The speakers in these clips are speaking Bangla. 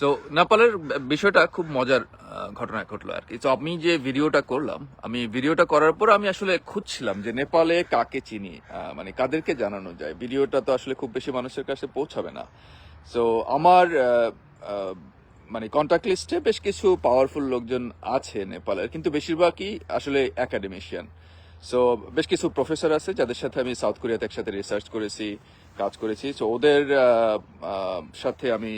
সো নেপালের বিষয়টা খুব মজার ঘটনা ঘটলো আর কি। তো আমি যে ভিডিওটা করলাম, আমি ভিডিওটা করার পর আমি আসলে খুঁজছিলাম যে নেপালে কাকে চিনি মানে কাদেরকে জানানো যায়। ভিডিওটা তো আসলে খুব বেশি মানুষের কাছে পৌঁছাবে না। সো আমার মানে কন্ট্যাক্ট লিস্টে বেশ কিছু পাওয়ারফুল লোকজন আছে নেপালের কিন্তু বেশিরভাগই আসলে একাডেমিশিয়ান সো বেশ কিছু প্রফেসর আছে যাদের সাথে আমি সাউথ কোরিয়াতে একসাথে রিসার্চ করেছি, কাজ করেছি। সো ওদের সাথে আমি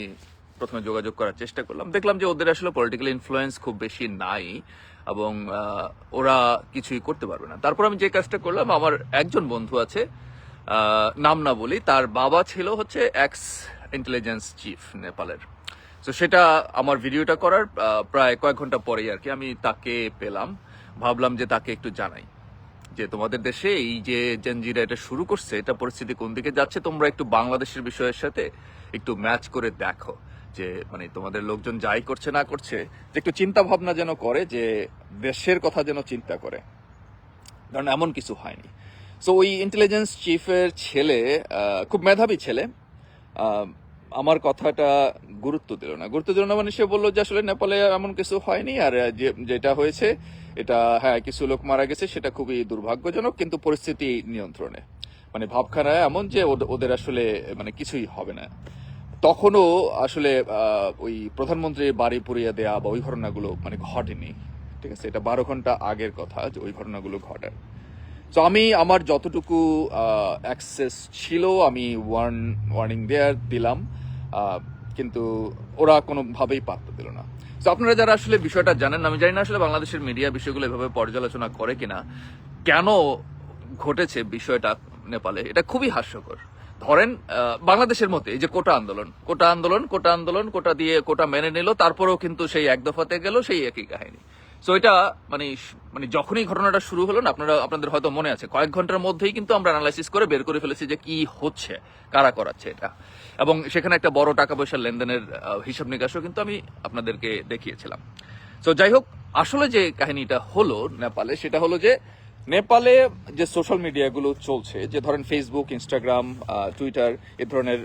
প্রথমে যোগাযোগ করার চেষ্টা করলাম। দেখলাম যে ওদের আসলে পলিটিক্যাল ইনফ্লুয়েন্স খুব বেশি নাই এবং ওরা কিছুই করতে পারবে না। তারপর আমি যে কাজটা করলাম, আমার একজন বন্ধু আছে নাম না বলি, তার বাবা ছিল হচ্ছে এক্স ইন্টেলিজেন্স চিফ নেপালের। তো সেটা আমার ভিডিওটা করার প্রায় কয়েক ঘণ্টা পরেই আর কি আমি তাকে পেলাম। ভাবলাম যে তাকে একটু জানাই যে তোমাদের দেশে এই যে জেনজিরা এটা শুরু করছে, এটা পরিস্থিতি কোন দিকে যাচ্ছে, তোমরা একটু বাংলাদেশের বিষয়ের সাথে একটু ম্যাচ করে দেখো। যে মানে তোমাদের লোকজন যাই করছে, না করছে, যে একটু চিন্তা ভাবনা যেন করে, যে দেশের কথা যেন চিন্তা করে। কারণ এমন কিছু হয়নি। সো ওই ইন্টেলিজেন্স চিফের ছেলে খুব মেধাবী ছেলে আমার কথাটা গুরুত্ব দিল না। গুরুত্ব দিল না মানে সে বলল যে, আসলে নেপালে এমন কিছু হয়নি, আর যেটা হয়েছে, এটা হ্যাঁ কিছু লোক মারা গেছে, সেটা খুবই দুর্ভাগ্যজনক, কিন্তু পরিস্থিতি নিয়ন্ত্রণে। মানে ভাবখানা এমন যে, ওদ- ওদের আসলে মানে কিছুই হবে না। তখনও আসলে ওই প্রধানমন্ত্রীর বাড়ি পুড়িয়ে দেয়া বা ওই ঘটনাগুলো মানে ঘটেনি। ঠিক আছে? এটা বারো ঘণ্টা আগের কথা যে ওই ঘটনাগুলো ঘটে। তো আমি আমার যতটুকু অ্যাক্সেস ছিল, আমি ওয়ার্ন ওয়ার্নিং দেয়ার দিলাম কিন্তু ওরা কোনোভাবেই পাত্তা দিল না। তো আপনারা যারা আসলে বিষয়টা জানেন, আমি জানি না আসলে বাংলাদেশের মিডিয়া বিষয়গুলো এভাবে পর্যালোচনা করে কিনা, কেন ঘটেছে বিষয়টা নেপালে, এটা খুবই হাস্যকর। ধরেন বাংলাদেশের মতে এই যে কোটা আন্দোলন কোটা আন্দোলন কোটা আন্দোলন, কোটা দিয়ে কোটা মেনে নিল, তারপরেও কিন্তু সেই এক দফাতে গেল, সেই একই কাহিনী। সো এটা মানে মানে যখনই ঘটনাটা শুরু হলো না, আপনারা, আপনাদের হয়তো মনে আছে, কয়েক ঘণ্টার মধ্যেই কিন্তু আমরা অ্যানালাইসিস করে বের করে ফেলেছি যে কি হচ্ছে, কারা করাচ্ছে এটা। এবং সেখানে একটা বড় টাকা পয়সার লেনদেনের হিসাব নিকাশও কিন্তু আমি আপনাদেরকে দেখিয়েছিলাম। তো যাই হোক, আসলে যে কাহিনীটা হলো নেপালে, সেটা হলো যে নেপালে যে সোশ্যাল মিডিয়াগুলো চলছে, যে ধরেন ফেসবুক ইনস্টাগ্রাম টুইটার এ ধরনের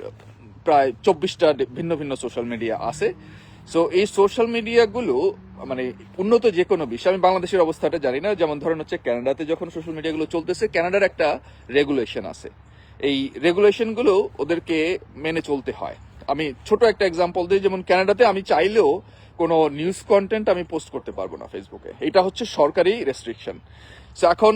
প্রায় চব্বিশটা ভিন্ন ভিন্ন সোশ্যাল মিডিয়া আছে। সো এই সোশ্যাল মিডিয়াগুলো মানে উন্নত যে কোনো বিষয় আমি বাংলাদেশের অবস্থাটা জানি না, যেমন ধরেন হচ্ছে কানাডাতে যখন সোশ্যাল মিডিয়াগুলো চলতেছে কানাডার একটা রেগুলেশন আছে। এই রেগুলেশনগুলো ওদেরকে মেনে চলতে হয়। আমি ছোট একটা এক্সাম্পল দিই, যেমন কানাডাতে আমি চাইলেও কোনো নিউজ কন্টেন্ট আমি পোস্ট করতে পারব না ফেসবুকে এটা হচ্ছে সরকারি রেস্ট্রিকশন এখন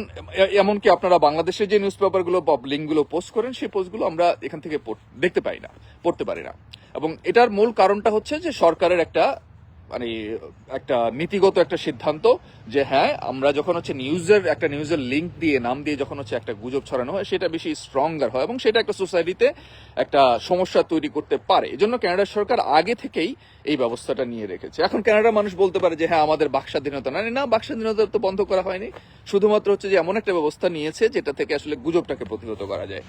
এমনকি আপনারা বাংলাদেশে যে নিউজ পেপারগুলো বা লিঙ্কগুলো পোস্ট করেন, সেই পোস্টগুলো আমরা এখান থেকে দেখতে পাই না, পড়তে পারি না। এবং এটার মূল কারণটা হচ্ছে যে সরকারের একটা মানে একটা নীতিগত একটা সিদ্ধান্ত যে হ্যাঁ আমরা যখন হচ্ছে নিউজের, একটা নিউজের লিঙ্ক দিয়ে, নাম দিয়ে যখন হচ্ছে একটা গুজব ছড়ানো হয়, সেটা বেশি স্ট্রঙ্গার হয় এবং সেটা একটা সোসাইটিতে একটা সমস্যা তৈরি করতে পারে। এজন্য কানাডার সরকার আগে থেকেই এই ব্যবস্থাটা নিয়ে রেখেছে। এখন কানাডার মানুষ বলতে পারে যে হ্যাঁ আমাদের বাক স্বাধীনতা না। না বাক স্বাধীনতা তো বন্ধ করা হয়নি। শুধুমাত্র হচ্ছে যে, এমন একটা ব্যবস্থা নিয়েছে, যেটা থেকে আসলে গুজবটাকে প্রতিহত করা যায়।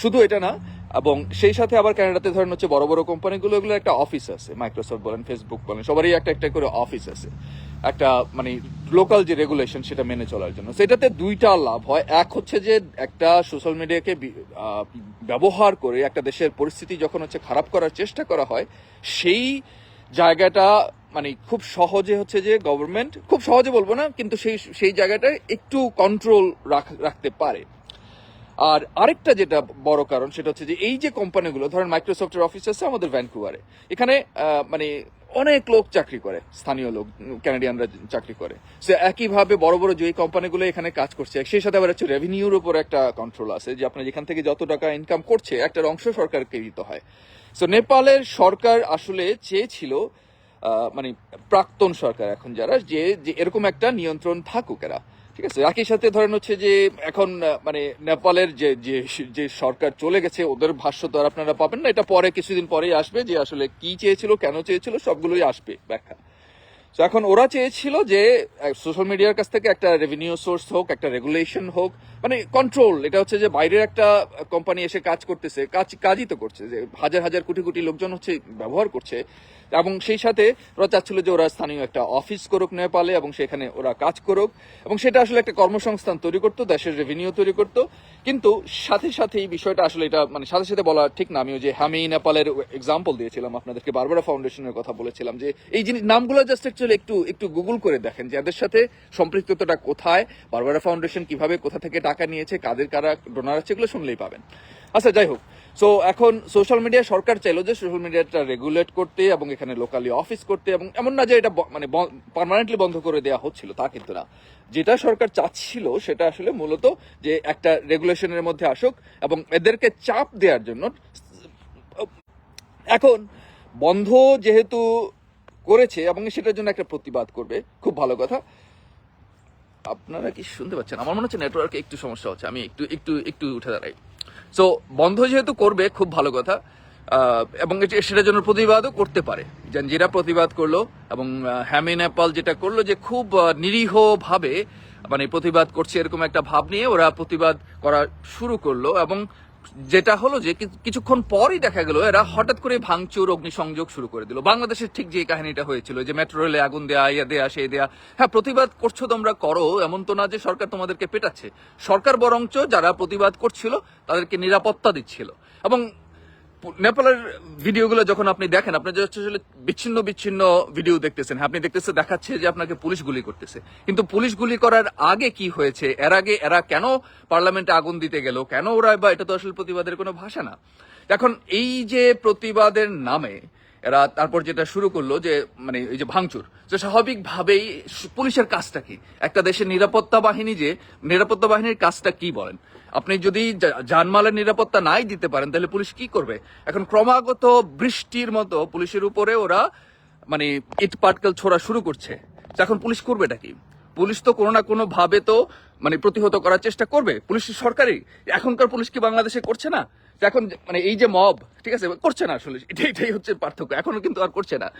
শুধু এটা না, এবং সেই সাথে আবার ক্যানাডাতে ধরেন হচ্ছে বড় বড় কোম্পানিগুলো এগুলো একটা অফিস আছে। মাইক্রোসফট বলেন ফেসবুক বলেন, সবারই একটা একটা করে অফিস আছে। একটা মানে লোকাল যে রেগুলেশন সেটা মেনে চলার জন্য। সেটাতে দুইটা লাভ হয়। এক হচ্ছে যে একটা সোশ্যাল মিডিয়াকে ব্যবহার করে একটা দেশের পরিস্থিতি যখন হচ্ছে খারাপ করার চেষ্টা করা হয়, সেই জায়গাটা মানে খুব সহজে হচ্ছে যে গভর্নমেন্ট খুব সহজে বলব না, কিন্তু সেই সেই জায়গাটা একটু কন্ট্রোল রাখতে পারে। আর আরেকটা যেটা বড় কারণ, সেটা হচ্ছে যে এই যে কোম্পানিগুলো, ধরেন মাইক্রোসফটের অফিস আছে আমাদের ভ্যানকুভারে এখানে মানে অনেক লোক চাকরি করে, স্থানীয় লোক ক্যানাডিয়ানরা চাকরি করে। সে একইভাবে বড় বড় যে কোম্পানিগুলো এখানে কাজ করছে, সেই সাথে আবার হচ্ছে রেভিনিউর উপর একটা কন্ট্রোল আছে, যে আপনার যেখান থেকে যত টাকা ইনকাম করছে একটা অংশ সরকারকে দিতে হয়। সো নেপালের সরকার আসলে চেয়েছিল মানে প্রাক্তন সরকার এখন যারা যে এরকম একটা নিয়ন্ত্রণ থাকুক এরা। ঠিক আছে একই সাথে ধরেন হচ্ছে যে এখন মানে নেপালের যে যে যে সরকার চলে গেছে, ওদের ভাষ্য তো আর আপনারা পাবেন না, এটা পরে কিছুদিন পরেই আসবে যে আসলে কি চেয়েছিল, কেন চেয়েছিল, সবগুলোই আসবে ব্যাখ্যা। তো এখন ওরা চেয়েছিল যে সোশ্যাল মিডিয়ার কাছ থেকে একটা রেভিনিউ সোর্স হোক, একটা রেগুলেশন হোক মানে কন্ট্রোল এটা হচ্ছে যে বাইরের একটা কোম্পানি এসে কাজ করতেছে, কাজ, কাজই তো করছে, যে হাজার হাজার কোটি কোটি লোকজন হচ্ছে ব্যবহার করছে এবং সেই সাথে ওরা চাচ্ছিল যে ওরা স্থানীয় একটা অফিস করুক নেপালে এবং সেখানে ওরা কাজ করুক। এবং সেটা আসলে একটা কর্মসংস্থান তৈরি করতো, দেশের রেভিনিউ তৈরি করতো। কিন্তু সাথে সাথে এই বিষয়টা আসলে এটা মানে সাথে সাথে বলা ঠিক না আমি ওই যে হামি নেপালের এক্সাম্পল দিয়েছিলাম, আপনাদেরকে বারবারা ফাউন্ডেশনের কথা বলেছিলাম যে এই জিনিস, নামগুলো জাস্ট অ্যাকচুয়ালি একটু একটু গুগল করে দেখেন যে এদের সাথে সম্পৃক্ততাটা কোথায় বারবারা ফাউন্ডেশন কীভাবে কোথা থেকে টাকা নিয়েছে, কাদের কারা ডোনার আছে, এগুলো শুনলেই পাবেন। আচ্ছা যাই হোক সো এখন সোশ্যাল মিডিয়া সরকার চাইলো যে সোশ্যাল মিডিয়াটা রেগুলেট করতে এবং এখানে লোকালি অফিস করতে এবং এমন না যে এটা মানে পার্মানেন্টলি বন্ধ করে দেওয়া হচ্ছিল, তা কিন্তু না। যেটা সরকার চাচ্ছিল সেটা আসলে মূলত যে একটা রেগুলেশনের মধ্যে আসুক এবং এদেরকে চাপ দেওয়ার জন্য এখন বন্ধ যেহেতু করেছে এবং সেটার জন্য একটা প্রতিবাদ করবে, খুব ভালো কথা। আপনারা কি শুনতে পাচ্ছেন? আমার মনে হচ্ছে নেটওয়ার্কে একটু সমস্যা হচ্ছে। আমি একটু একটু একটু উঠে দাঁড়াই। সো বন্ধ যেহেতু করবে, খুব ভালো কথা। এবং সেটার জন্য প্রতিবাদও করতে পারে। জঞ্জিরা প্রতিবাদ করল এবং হ্যামি নেপাল যেটা করল যে খুব নিরীহভাবে মানে প্রতিবাদ করছে এরকম একটা ভাব নিয়ে ওরা প্রতিবাদ করা শুরু করল এবং যেটা হলো যে কিছুক্ষণ পরই দেখা গেল এরা হঠাৎ করে ভাঙচুর, অগ্নিসংযোগ শুরু করে দিল। বাংলাদেশের ঠিক যে কাহিনীটা হয়েছিল যে মেট্রো রেলে আগুন দেয়া, ইয়া দেয়া, সেই দেয়া হ্যাঁ প্রতিবাদ করছ তোমরা, করো, এমন তো না যে সরকার তোমাদেরকে পেটাচ্ছে। সরকার বরঞ্চ যারা প্রতিবাদ করছিল তাদেরকে নিরাপত্তা দিচ্ছিল। এবং নেপালের ভিডিওগুলো যখন আপনি দেখেন আপনি বিচ্ছিন্ন বিচ্ছিন্ন ভিডিও দেখতেছেন হ্যাঁ, আপনি দেখতেছে দেখাচ্ছে যে আপনাকে পুলিশ গুলি করতেছে। কিন্তু পুলিশ গুলি করার আগে কি হয়েছে? এর আগে এরা কেন পার্লামেন্টে আগুন দিতে গেল? কেন ওরা বা এটা তো আসলে প্রতিবাদের কোনো ভাষা না? এখন এই যে প্রতিবাদের নামে এরা তারপর যেটা শুরু করল যে মানে এই যে ভাঙচুর যে স্বাভাবিকভাবেই পুলিশের কাজটা কি? একটা দেশের নিরাপত্তা বাহিনী যে নিরাপত্তা বাহিনীর কাজটা কি বলেন? আপনি যদি জানমালের নিরাপত্তা নাই দিতে পারেন, তাহলে পুলিশ কি করবে? এখন ক্রমাগত বৃষ্টির মতো পুলিশের উপরে ওরা মানে ইট পাটকেল ছোড়া শুরু করছে। এখন পুলিশ করবেটা কি? পুলিশ তো কোনো না কোনো ভাবে তো মানে প্রতিহত করার চেষ্টা করবে। পুলিশ সরকারি? এখনকার পুলিশ কি বাংলাদেশে করছে না? এখন মানে এই যে মব, ঠিক আছে? করছে না আসলে। এটাই এটাই হচ্ছে পার্থক্য। এখনও কিন্তু আর করছে না।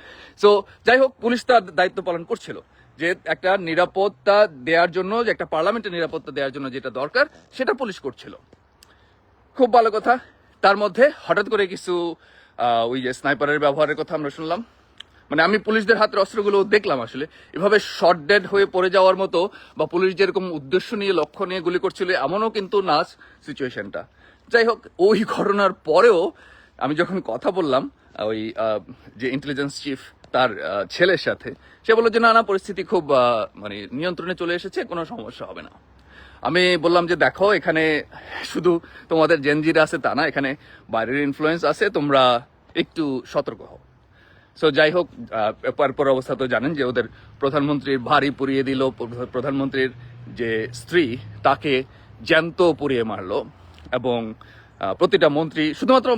সো যাই হোক, পুলিশ তার দায়িত্ব পালন করছিল। যে একটা নিরাপত্তা দেওয়ার জন্য, যে একটা পার্লামেন্টের নিরাপত্তা দেওয়ার জন্য যেটা দরকার, সেটা পুলিশ করছিল। খুব ভালো কথা। তার মধ্যে হঠাৎ করে কিছু ওই যে স্নাইপারের ব্যবহারের কথা আমরা শুনলাম। মানে আমি পুলিশদের হাতের অস্ত্রগুলো দেখলাম আসলে। এভাবে শর্ট ডেড হয়ে পড়ে যাওয়ার মতো বা পুলিশ যেরকম উদ্দেশ্য নিয়ে, লক্ষ্য নিয়ে গুলি করছিল, এমনও কিন্তু না সিচুয়েশনটা যাই হোক, ওই ঘটনার পরেও আমি যখন কথা বললাম ওই যে ইন্টেলিজেন্স চিফ তার ছেলের সাথে। সে বলল যে না না পরিস্থিতি খুব মানে নিয়ন্ত্রণে চলে এসেছে কোনো সমস্যা হবে না। আমি বললাম যে দেখো এখানে শুধু তোমাদের জেনজিরা আছে তা না এখানে বাইরের ইনফ্লুয়েন্স আছে তোমরা একটু সতর্ক হও। সো যাই হোক আহ, পর অবস্থা তো জানেন যে ওদের প্রধানমন্ত্রীর ভারী পুড়িয়ে দিল প্রধানমন্ত্রীর যে স্ত্রী তাকে জ্যান্ত পুড়িয়ে মারলো এবং প্রতিটা মন্ত্রী, শুধুমাত্র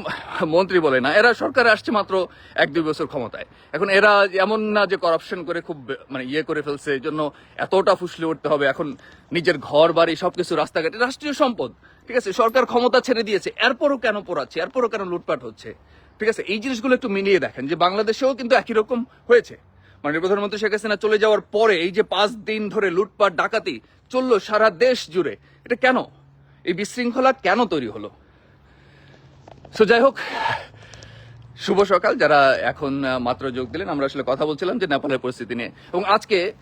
মন্ত্রী বলে না, এরা সরকারে আসছে মাত্র এক দুই বছর ক্ষমতায়। এখন এরা এমন না যে করাপশন করে খুব মানে ইয়ে করে ফেলছে, এই জন্য এতটা ফুসলে উঠতে হবে। এখন নিজের ঘর, বাড়ি, সবকিছু, রাস্তাঘাটে, রাষ্ট্রীয় সম্পদ, ঠিক আছে? সরকার ক্ষমতা ছেড়ে দিয়েছে, এরপরও কেন পড়াচ্ছে? এরপরও কেন লুটপাট হচ্ছে? ঠিক আছে? এই জিনিসগুলো একটু মিলিয়ে দেখেন যে বাংলাদেশেও কিন্তু একই রকম হয়েছে। মানে প্রধানমন্ত্রী শেখ হাসিনা চলে যাওয়ার পরে এই যে পাঁচ দিন ধরে লুটপাট, ডাকাতি চলল সারা দেশ জুড়ে। এটা কেন? এই বিশৃঙ্খলা কেন তৈরি হলো? সো যাই হোক, শুভ সকাল। যারা এখন মাত্র যোগ দিলেন, আমরা আসলে কথা বলছিলাম যে নেপালের পরিস্থিতি নিয়ে। এবং আজকে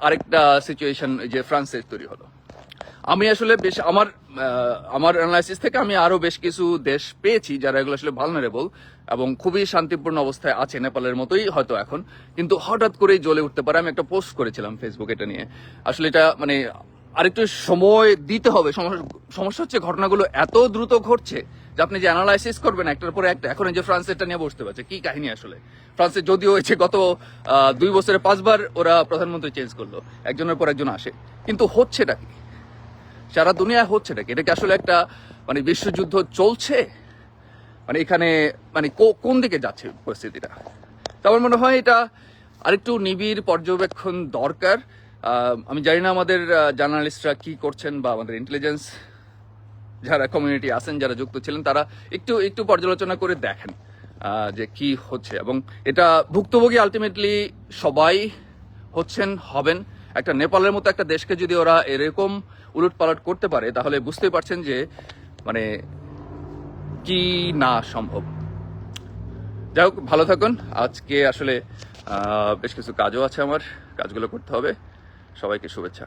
আরেকটা সিচুয়েশন যে ফ্রান্সের তৈরি হলো। আমি আসলে বেশ, আমার আমার অ্যানালাইসিস থেকে আমি আরও বেশ কিছু দেশ পেয়েছি যারা এগুলো আসলে ভালনারেবল এবং খুবই শান্তিপূর্ণ অবস্থায় আছে নেপালের মতোই হয়তো এখন। কিন্তু হঠাৎ করেই জ্বলে উঠতে পারে, আমি একটা পোস্ট করেছিলাম ফেসবুক এটা নিয়ে। আসলে এটা মানে আরেকটু সময় দিতে হবে। সমস্যা- হচ্ছে ঘটনাগুলো এত দ্রুত ঘটছে যে আপনি যে অ্যানালাইসিস করবেন, একটার পরে একটা, এখন এই যে ফ্রান্সেরটা নিয়ে বসতে পারছে, কি কাহিনী আসলে? ফ্রান্সে যদিও হয়েছে গত দুই বছরে পাঁচবার ওরা প্রধানমন্ত্রী চেঞ্জ করল, একজনের পর একজন আসে। কিন্তু হচ্ছেটা কি? সারা দুনিয়া হচ্ছে নাকি এটা কি আসলে একটা মানে বিশ্বযুদ্ধ চলছে? মানে এখানে মানে কো- কোন দিকে যাচ্ছে পরিস্থিতিটা? তো আমার মনে হয় এটা আরেকটু নিবিড় পর্যবেক্ষণ দরকার। আমি জানি না আমাদের জার্নালিস্টরা কি করছেন বা আমাদের ইন্টেলিজেন্স যারা কমিউনিটি আছেন, যারা যুক্ত ছিলেন, তারা একটু একটু পর্যালোচনা করে দেখেন যে কি হচ্ছে। এবং এটা ভুক্তভোগী আলটিমেটলি সবাই হচ্ছেন, হবেন। একটা নেপালের মতো একটা দেশকে যদি ওরা এরকম উলট পালট করতে পারে, তাহলে বুঝতে পারছেন যে মানে কি না সম্ভব। যাই হোক, ভালো থাকুন। আজকে আসলে বেশ কিছু কাজও আছে আমার। কাজগুলো করতে হবে। সবাইকে শুভেচ্ছা।